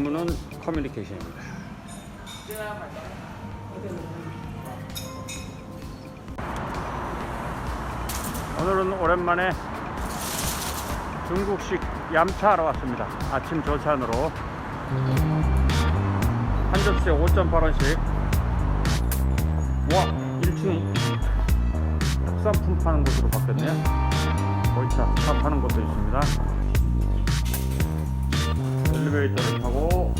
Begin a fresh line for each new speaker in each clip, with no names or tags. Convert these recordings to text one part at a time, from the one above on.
주문은 커뮤니케이션입니다. 오늘은 오랜만에 중국식 얌차하러 왔습니다. 아침 조찬으로 한 접시에 5.8원씩. 와, 1층이 특산품 파는 곳으로 바뀌었네요. 보이차 차 파는 곳도 있습니다. 엘리베이터를 타고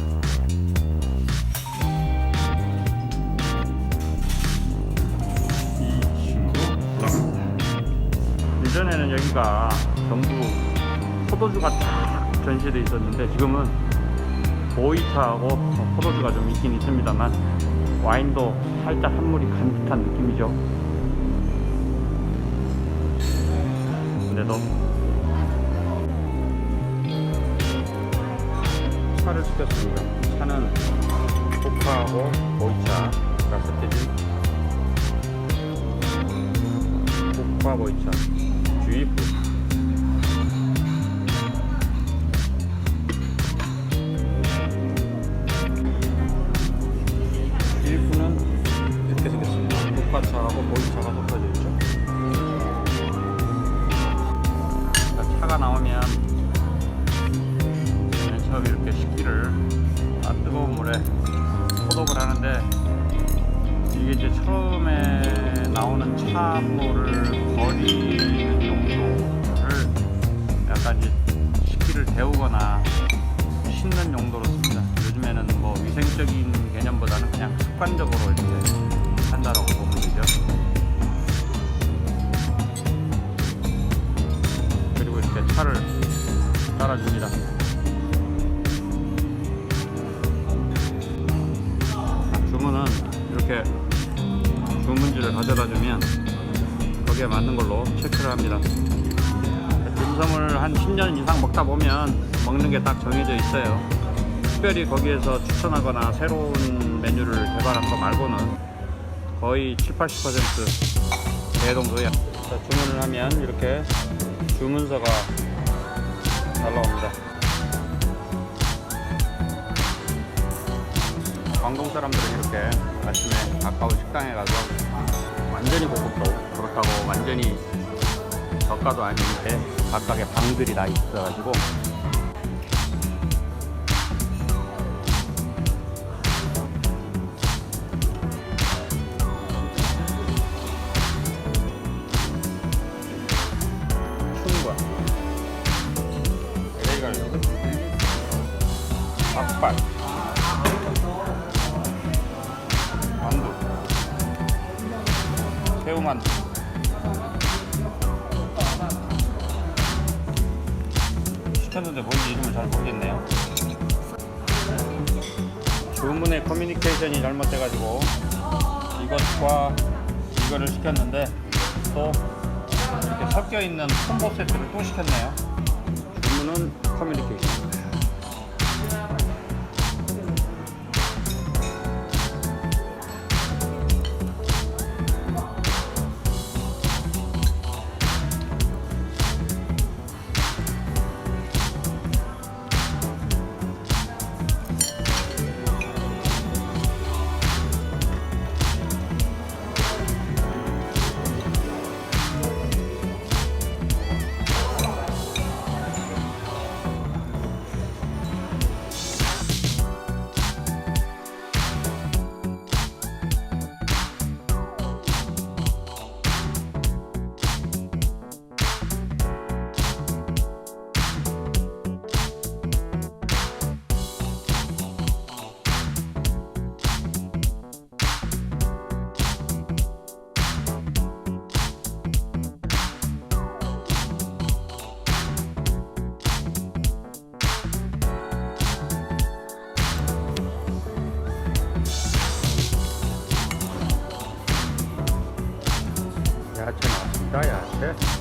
이 층으로 올라갑니다. 예전에는 여기가 전부 포도주가 딱 전시돼 있었는데 지금은 보이차하고 포도주가 좀 있긴 있습니다만 와인도 살짝 한물이 간 듯한 느낌이죠. 근데도 차를 시켰습니다. 차는 코카하고 보이차가 섞여진 코카 보이차 주입 주 처음에 나오는 차물을 버리는 용도를 약간 이제 식기를 데우거나 씻는 용도로 씁니다. 요즘에는 뭐 위생적인 개념보다는 그냥 습관적으로 이렇게 한다라고 보면 되죠. 그리고 이렇게 차를 따라줍니다. 주문은 이렇게 주문지를 가져다 주면 거기에 맞는 걸로 체크를 합니다. dimsum을 한 10년 이상 먹다 보면 먹는 게 딱 정해져 있어요. 특별히 거기에서 추천하거나 새로운 메뉴를 개발한 거 말고는 거의 7, 80% 대동소야. 자, 주문을 하면 이렇게 주문서가 날라옵니다. 광동 사람들은 이렇게 아침에 가까운 식당에 가서 완전히 고급도 그렇다고 완전히 저가도 아닌데 각각의 방들이 다 있어가지고 새우만두 시켰는데 뭔지 이름을 잘 모르겠네요. 주문의 커뮤니케이션이 잘못돼가지고 이것과 이거를 시켰는데 또 이렇게 섞여 있는 콤보 세트를 또 시켰네요. 주문은 커뮤니케이션 야채 나왔습니다 야채